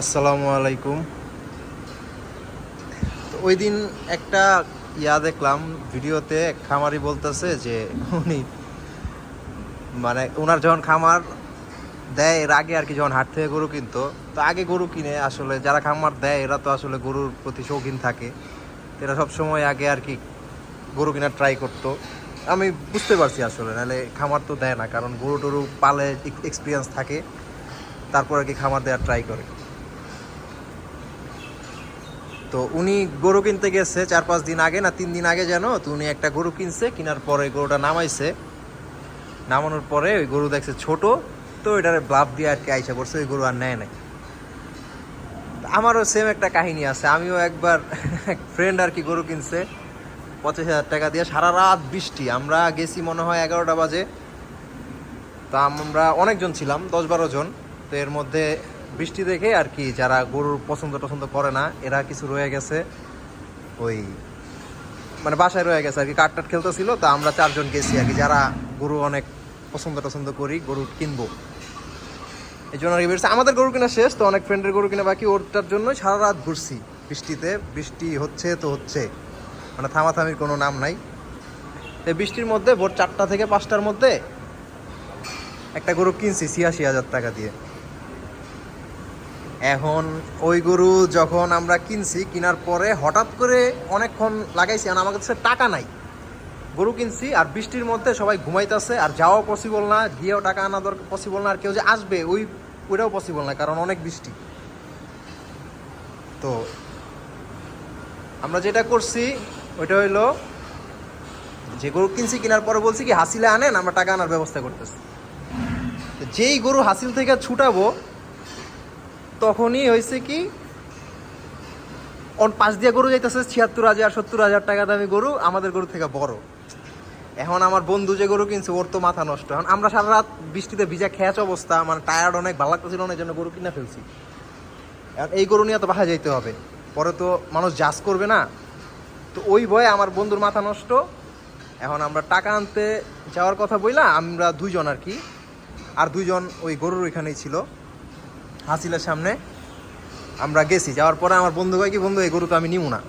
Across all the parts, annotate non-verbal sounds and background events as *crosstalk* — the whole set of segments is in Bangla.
আসসালামু আলাইকুম। তো ওই দিন একটা ইয়া দেখলাম, ভিডিওতে খামারি বলতেছে যে উনি মানে ওনার যখন খামার দেয়, এর আগে আর কি যখন হাট থেকে গরু কিনতো, তো আগে গরু কিনে আসলে যারা খামার দেয়, এরা তো আসলে গরুর প্রতি শৌখিন থাকে। এরা সবসময় আগে আর কি গরু কেনার ট্রাই করতো। আমি বুঝতে পারছি আসলে, নাহলে খামার তো দেয় না, কারণ গরু টরু পালে এক্সপিরিয়েন্স থাকে, তারপর আর কি খামার দেওয়ার ট্রাই করে। তো উনি গরু কিনতে গেছে চার পাঁচ দিন আগে না তিন দিন আগে যেন, তো উনি একটা গরু কিনছে, কেনার পরে গরুটা নামাইছে। নামানোর পরে ওই গরু দেখছে ছোট, তো এটারে ব্লাভ দিয়ে আর কি আইসা পড়ছে, ওই গরু আর নেয় নাই। আমারও সেম একটা কাহিনী আছে, আমিও একবার ফ্রেন্ড আর কি গরু কিনছে, পঁচিশ হাজার টাকা দিয়ে, সারা রাত বৃষ্টি, আমরা গেছি মনে হয় এগারোটা বাজে। তা আমরা অনেকজন ছিলাম, দশ বারো জন, তো এর মধ্যে বৃষ্টি দেখে আর কি যারা গরুর পছন্দ টছন্দ করে না, এরা কিছু রয়ে গেছে ওই মানে বাসায় রয়ে গেছে আর কি কাঠ টাট খেলতেছিল, তা আমরা চারজন গেছি আর কি, যারা গরু অনেক পছন্দ টছন্দ করি, গরু কিনবো। এই জন্য আর কি। আমাদের গরু কিনা শেষ, তো অনেক ফ্রেন্ডের গরু কিনা বাকি, ওরটার জন্যই সারা রাত ঘুরছি বৃষ্টিতে। বৃষ্টি হচ্ছে তো হচ্ছে মানে থামাথামির কোনো নাম নাই। তো বৃষ্টির মধ্যে ভোর চারটা থেকে পাঁচটার মধ্যে একটা গরু কিনছি, ছিয়াশি হাজার টাকা দিয়ে। এখন ওই গরু যখন আমরা কিনছি, কেনার পরে হঠাৎ করে অনেকক্ষণ লাগাইছি, আর আমার কাছে টাকা নাই। গরু কিনছি, আর বৃষ্টির মধ্যে সবাই ঘুমাইতেছে, আর যাওয়াও পসিবল না, গিয়েও টাকা আনা দরকার পসিবল না, আর কেউ যে আসবে, ওই, ওইটাও পসিবল না, কারণ অনেক বৃষ্টি। তো, আমরা যেটা করছি, ওইটা হইল, যে গরু কিনছি, কেনার পরে বলছি কি, হাসিলে আনেন, আমরা টাকা আনার ব্যবস্থা করতেছি। যেই গরু হাসিল থেকে ছুটাবো তখনই হয়েছে কি, ওর পাশ দিয়ে গরু যাইতেছে, ছিয়াত্তর হাজার, সত্তর হাজার টাকা দামি গরু, আমাদের গরু থেকে বড়। এখন আমার বন্ধু যে গরু কিনছে, ওর তো মাথা নষ্ট। এখন আমরা সারা রাত বৃষ্টিতে ভিজা খেয়াচ অবস্থা মানে টায়ার্ড অনেক, ভালো লাগতেছিল এই জন্য গরু কিনে ফেলছি। এখন এই গরু নিয়ে তো বাসা যাইতে হবে। পরে তো মানুষ জাজ করবে না। তো ওই ভয়ে আমার বন্ধুর মাথা নষ্ট। এখন আমরা টাকা আনতে যাওয়ার কথা বইলা আমরা দুইজন আর কি, আর দুইজন ওই গরুর ওইখানেই ছিল। হাসিলের সামনে আমরা গেছি। যাওয়ার পরে আমার বন্ধু কয়, কি বন্ধু, এই গরু তো আমি নিব না।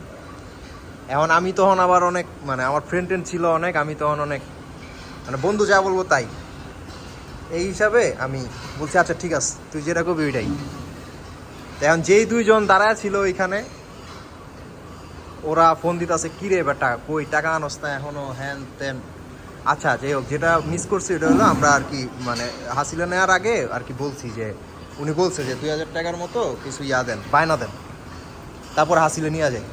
এখন আমি তখন আবার অনেক মানে আমার ফ্রেন্ড ট্রেন্ড ছিল অনেক, আমি তখন অনেক মানে বন্ধু যা বলব তাই। এই হিসাবে আমি বলছি আচ্ছা ঠিক আছে, তুই যেটা করবি ওইটাই। এখন যেই দুইজন দাঁড়ায় ছিল ওইখানে, ওরা ফোন দিতে দিতেছে কিরে বেটা কই, টাকা আনস না এখনও, হ্যান ত্যান। আচ্ছা যাই হোক, যেটা মিস করছি ওটা হলো, আমরা আর কি মানে হাসিলে নেওয়ার আগে আর কি বলছি যে উনি বলছে যে দুই হাজার টাকার মতো কিছু ইয়া দেন, বায়না দেন। তারপর হাসিলে নিয়ে যায়।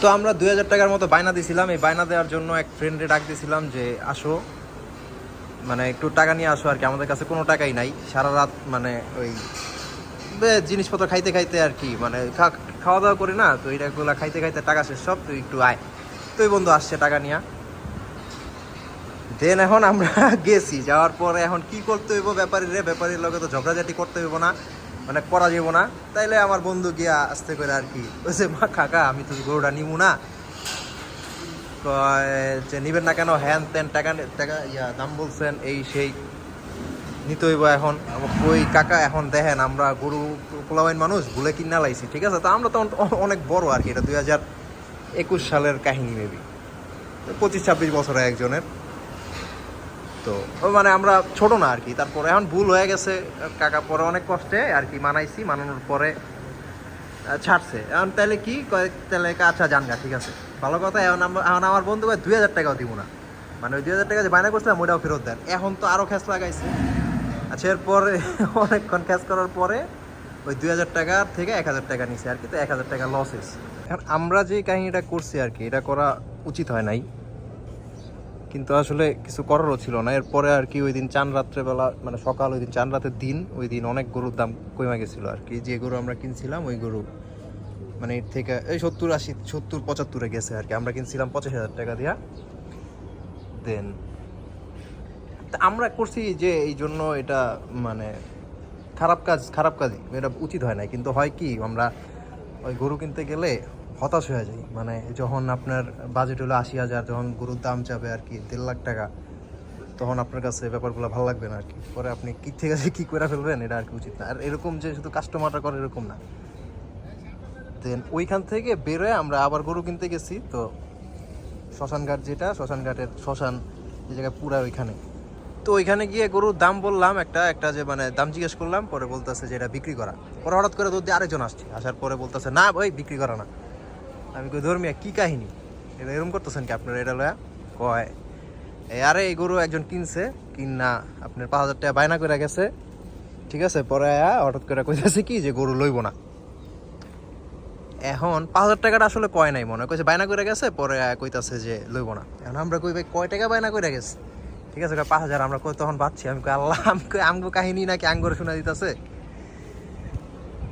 তো আমরা দুই হাজার টাকার মতো বায়না দিছিলাম। এই বায়না দেওয়ার জন্য এক ফ্রেন্ডে ডাক দিয়েছিলাম যে, আসো। মানে একটু টাকা নিয়ে আসো আর কি, আমাদের কাছে কোনো টাকাই নাই। সারা রাত মানে ওই জিনিসপত্র খাইতে খাইতে আর কি মানে খাওয়া দাওয়া করি না, তো এইটাগুলো খাইতে খাইতে টাকা শেষ, সব, তুই একটু আয়। তো ওই বন্ধু আসছে টাকা নিয়ে। দেন এখন আমরা *laughs* গেছি। যাওয়ার পরে এখন কি করতে হইব ব্যাপারী রে? ব্যাপারীর লগে তো ঝগড়াঝাটি করতে হইব না। মানে করা যাব না। তাইলে আমার বন্ধু গিয়া আসতে করে আর কি বলছে মা কাকা, আমি তো গরুটা নিব না। যে, নিবেন না কেন? হ্যান ত্যান, টাকা টাকা, ইয়া, দাম বলছেন, এই সেই। নিতে হইব এখন। কই কাকা, এখন দেখেন আমরা গরু পোলাবাইন মানুষ, ভুলে কিনা লাইছি, ঠিক আছে? তো আমরা তো অনেক বড় আর কি, এটা দুই হাজার একুশ সালের কাহিনী মেবি পঁচিশ ছাব্বিশ বছর একজনের। তো মানে আমরা ছোট না আর কি তারপরে এখন ভুল হয়ে গেছে। কাকা পরে অনেক কষ্টে আর কি মানাইছি, মানানোর পরে ছাড়ছে। এখন তাহলে কি? তাহলে আচ্ছা জানগা, ঠিক আছে। ভালো কথা, এখন এখন আমার বন্ধু কয় দুই হাজার টাকাও দিব না। মানে ওই দুই হাজার টাকা যে বায়না করছিলাম, ওইটাও ফেরত দেন। এখন তো আরও খ্যাস লাগাইছে। আচ্ছা এরপরে *laughs* অনেকক্ষণ খ্যাস করার পরে ওই দুই হাজার টাকার থেকে এক হাজার টাকা নিছে। আর কি তো এক হাজার টাকা লস হয়েছে এখন আমরা যে কাহিনিটা করছি আর কি এটা করা উচিত হয় নাই। কিন্তু আসলে কিছু করারও ছিল না। এরপরে আর কি ওই দিন চান রাত্রেবেলা মানে সকাল ওই দিন চান, রাতের দিন ওই দিন অনেক গরুর দাম কমে গেছিল আর কি। যে গরু আমরা কিনছিলাম, ওই গরু মানে এর থেকে এই সত্তর আশি, সত্তর পঁচাত্তরে গেছে আর কি। আমরা কিনছিলাম পঁচাশ হাজার টাকা দিয়া। দেন আমরা করছি যে এই জন্য এটা মানে খারাপ কাজ, খারাপ কাজই। এটা উচিত হয় না কিন্তু হয় কি, আমরা ওই গরু কিনতে গেলে হতাশ হয়ে যাই। মানে যখন আপনার বাজেট হলো আশি হাজার, যখন গরুর দাম যাবে আর কি দেড় লাখ টাকা, তখন আপনার কাছে ব্যাপারগুলো ভালো লাগবে না আর কি। পরে আপনি কি থেকে যে কী করে ফেলবেন, এটা আর কি উচিত না। আর এরকম যে শুধু কাস্টমাররা করে এরকম না। দেন ওইখান থেকে বেরোয় আমরা আবার গরু কিনতে গেছি, তো শ্মশানঘাট যেটা শ্মশানঘাটের শ্মশান যে জায়গায় পুরা ওইখানে। তো ওইখানে গিয়ে গরুর দাম বললাম একটা একটা যে মানে দাম জিজ্ঞেস করলাম, পরে বলতেছে যে এটা বিক্রি করা। পরে হঠাৎ করে দুধ দিয়ে আরেকজন আসছে। আসার পরে বলতেছে, না ভাই, বিক্রি করা না। আমি কই, ধর্মিয়া, কি কাহিনী? এটা এরকম করতেছেন কি আপনার? এটা লয়া কয় আরে, এই গরু একজন কিনছে, কিনা আপনার পাঁচ হাজার টাকা বায়না করে গেছে, ঠিক আছে? পরে হঠাৎ করে কইতেছে কি যে গরু লইব না। এখন পাঁচ হাজার টাকাটা আসলে কয় নাই মনে কইছে, বায়না করে গেছে, পরে কইতাছে যে লইব না। এখন আমরা কই, ভাই, কয় টাকা বায়না করে গেছে? ঠিক আছে পাঁচ হাজার। আমরা কই, তখন পাচ্ছি আমি কই, আল্লাহ, আমি কই কাহিনী নাকি আঙ্গুরে শোনা দিতেছে?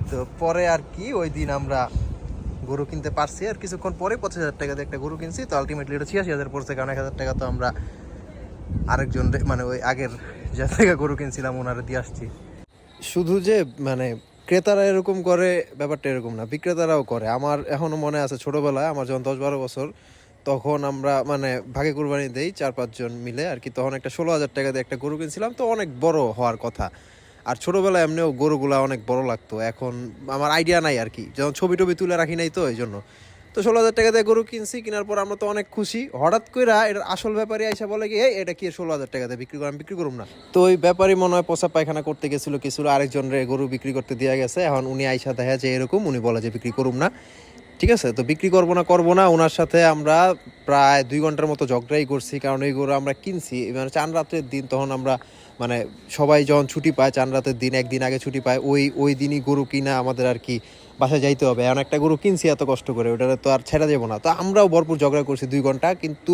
তো পরে আর কি, ওই দিন আমরা গরু কিনতে পারছি। আর কিছুক্ষণ পরে পঁচিশ হাজার টাকা দিয়ে একটা গরু কিনছি। তো আলটিমেটলি এটা ছিয়াশি হাজার পড়ছে, কারণ এক হাজার টাকা তো আমরা আরেকজন মানে ওই আগের যা থেকে গরু কিনছিলাম, ওনারা দিয়ে আসছি। শুধু যে মানে ক্রেতারা এরকম করে, ব্যাপারটা এরকম না, বিক্রেতারাও করে। আমার এখনও মনে আছে ছোটোবেলায়, আমার যখন দশ বারো বছর, তখন আমরা মানে ভাগে কুরবানি দেই চার পাঁচজন মিলে, আর কি। তখন একটা ষোলো হাজার টাকা দিয়ে একটা গরু কিনছিলাম, তো অনেক বড় হওয়ার কথা। আর ছোটবেলায় এমনিও গরুগুলা অনেক বড় লাগতো। এখন আমার আইডিয়া নাই আর কি যখন ছবি টবি তুলে রাখি নাই তো এই জন্য তো ষোলো হাজার টাকা দিয়ে গরু কিনছি, কেনার পর আমরা তো অনেক খুশি। হঠাৎ করে এটার আসল ব্যাপারী আইসা বলে কি, এই, এটা কি ষোলো হাজার টাকা দিয়ে বিক্রি করলাম বিক্রি করুম না। তো ওই ব্যাপারী মনে হয় পোষা পায়খানা করতে গেছিল কিছু আরেকজন রে গরু বিক্রি করতে দেওয়া গেছে। এখন উনি আইসা দেখা যে এরকম, উনি বলে যে বিক্রি করুম না। ঠিক আছে? তো বিক্রি করব না করব না ওনার সাথে আমরা প্রায় দুই ঘণ্টার মতো ঝগড়াই করছি। কারণ এই গরু আমরা কিনছি মানে চান রাত্রের দিন তখন আমরা মানে সবাই যখন ছুটি পায়, চান রাতের দিন, একদিন আগে ছুটি পায়, ওই ওই দিনই গরু কিনা আমাদের আর কি বাসায় যাইতে হবে। এমন একটা গরু কিনছি এত কষ্ট করে ওটা তো আর ছেড়ে যাব না। তো আমরাও ভরপুর ঝগড়া করছি দুই ঘণ্টা, কিন্তু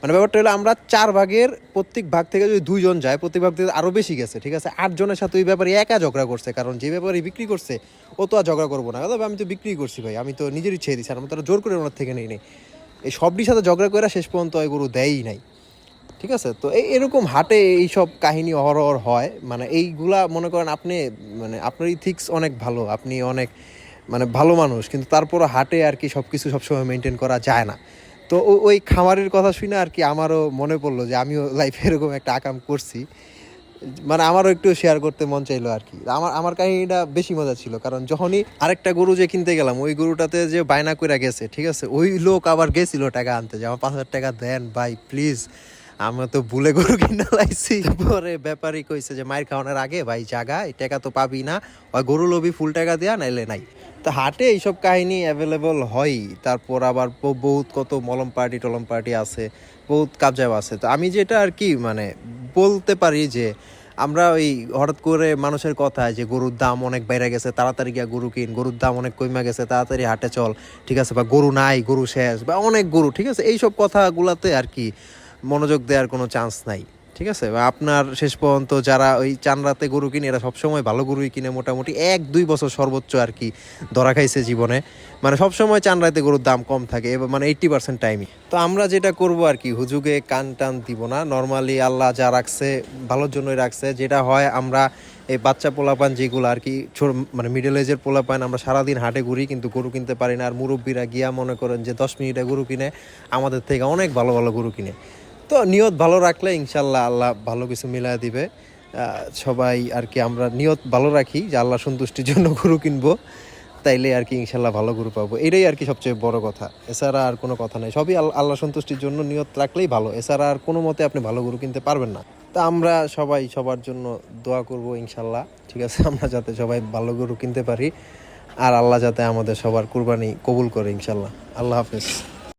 মানে ব্যাপারটা হলো আমরা চার ভাগের প্রত্যেক ভাগ থেকে যদি দুইজন যায়, প্রত্যেক ভাগ থেকে আরও বেশি গেছে, ঠিক আছে? আটজনের সাথে ওই ব্যাপারে একা ঝগড়া করছে, কারণ যে ব্যাপারে বিক্রি করছে, ও তো আর ঝগড়া করব না। তবে আমি তো বিক্রি করছি ভাই, আমি তো নিজের ইচ্ছে দিচ্ছি, আর আমি তো জোর করে ওনার থেকে নেই নেই। এই সবটির সাথে ঝগড়া করে শেষ পর্যন্ত ওই গরু দেয়ই নাই। ঠিক আছে? তো এই এরকম হাটে এইসব কাহিনী অহরহর হয়। মানে এইগুলা, মনে করেন আপনি মানে আপনার ইথিক্স অনেক ভালো। আপনি অনেক মানে ভালো মানুষ। কিন্তু তারপরও হাটে আর কি সব কিছু সবসময় মেনটেন করা যায় না। তো ওই খামারের কথা শুনে আর কি আমারও মনে পড়ল যে আমিও লাইফে এরকম একটা আকাম করছি। মানে আমারও একটু শেয়ার করতে মন চাইলো আর কি। আমার আমার কাহিনীটা বেশি মজা ছিল। কারণ যখনই আরেকটা গরু যে কিনতে গেলাম, ওই গরুটাতে যে বায়না করে গেছে, ঠিক আছে? ওই লোক আবার গেছিল টাকা আনতে যে, আমার পাঁচ হাজার টাকা দেন, ভাই প্লিজ আমরা তো ভুলে গরু কিনা লাইছি। পরে ব্যাপারী কইছে যে, মায়ের খাওয়ানোর আগে ভাই জাগা টাকা তো পাবি না। ওই গরু লবি ফুল টাকা দেয়া, নাইলে নাই। তো হাটে এইসব কাহিনী অ্যাভেলেবল হয় তারপর আবার বহুত কত মলম পার্টি টলম পার্টি আছে, বহুত কাবজাব আছে। তো আমি যেটা আর কি মানে বলতে পারি যে, আমরা ওই হঠাৎ করে মানুষের কথা যে, গরুর দাম অনেক বেড়ে গেছে, তাড়াতাড়ি গিয়া গরু কিন। গরুর দাম অনেক কমে গেছে, তাড়াতাড়ি হাটে চল। ঠিক আছে, বা গরু নাই, গরু শেষ, বা অনেক গরু, ঠিক আছে? এইসব কথাগুলাতে আর কি মনোযোগ দেওয়ার কোনো চান্স নাই, ঠিক আছে? আপনার শেষ পর্যন্ত যারা ওই চান রাতে গরু কিনে, এরা সবসময় ভালো গরুই কিনে মোটামুটি এক, দুই বছর সর্বোচ্চ আর কি ধরা খাইছে জীবনে। মানে সবসময় চান রাতে গরুর দাম কম থাকে, এবার মানে এইট্টি পার্সেন্ট টাইমই তো আমরা যেটা করব আর কি, হুজুগে কান টান দিব না। নর্মালি আল্লাহ যা রাখছে, ভালোর জন্যই রাখছে। যেটা হয়, আমরা এই বাচ্চা পোলাপান যেগুলো আর কি, ছোট মানে মিডল এজের পোলাপান, আমরা সারাদিন হাটে ঘুরি, কিন্তু গরু কিনতে পারি না। আর মুরব্বীরা গিয়া মনে করেন যে, দশ মিনিটে গরু কিনে, আমাদের থেকে অনেক ভালো ভালো গরু কিনে। তো নিয়ত ভালো রাখলে ইনশাল্লাহ আল্লাহ ভালো কিছু মিলাই দিবে। সবাই আর কি আমরা নিয়ত ভালো রাখি যে আল্লাহ সন্তুষ্টির জন্য গরু কিনবো, তাইলে আর কি ইনশাল্লাহ ভালো গরু পাবো। এটাই আর কি সবচেয়ে বড় কথা। এছাড়া আর কোনো কথা নাই। সবই আল- আল্লাহ সন্তুষ্টির জন্য নিয়ত রাখলেই ভালো। এছাড়া আর কোনো মতে আপনি ভালো গরু কিনতে পারবেন না। তা আমরা সবাই সবার জন্য দোয়া করব ইনশাল্লাহ। ঠিক আছে? *laughs* আমরা যাতে সবাই ভালো গরু কিনতে পারি। আর আল্লাহ যাতে আমাদের সবার কুরবানি কবুল করে ইনশাল্লাহ। আল্লাহ হাফেজ।